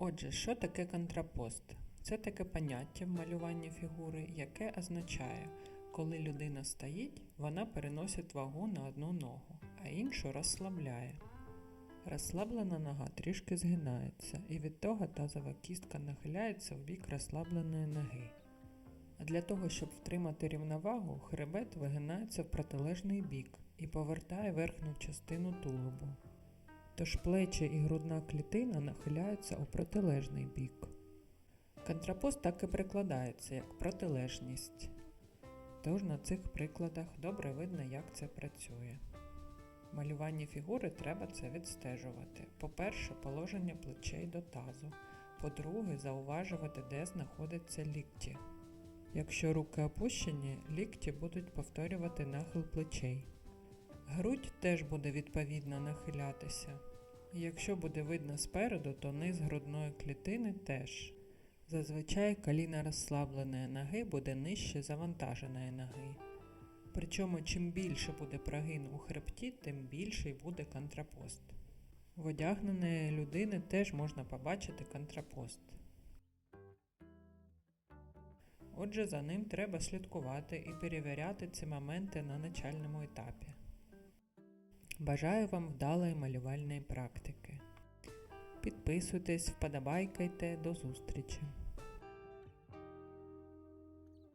Отже, що таке контрапост? Це таке поняття в малюванні фігури, яке означає, коли людина стоїть, вона переносить вагу на одну ногу, а іншу розслабляє. Розслаблена нога трішки згинається, і від того тазова кістка нахиляється в бік розслабленої ноги. А для того, щоб втримати рівновагу, хребет вигинається в протилежний бік і повертає верхню частину тулубу. Тож плечі і грудна клітина нахиляються у протилежний бік. Контрапост так і прикладається як протилежність. Тож на цих прикладах добре видно, як це працює. В малюванні фігури треба це відстежувати. По-перше, положення плечей до тазу. По-друге, зауважувати, де знаходяться лікті. Якщо руки опущені, лікті будуть повторювати нахил плечей. Грудь теж буде відповідно нахилятися. Якщо буде видно спереду, то низ грудної клітини теж. Зазвичай коліна розслабленої ноги буде нижче завантаженої ноги. Причому чим більше буде прогин у хребті, тим більший буде контрапост. В одягненої людини теж можна побачити контрапост. Отже, за ним треба слідкувати і перевіряти ці моменти на начальному етапі. Бажаю вам вдалої малювальної практики. Підписуйтесь, вподобайкайте, до зустрічі!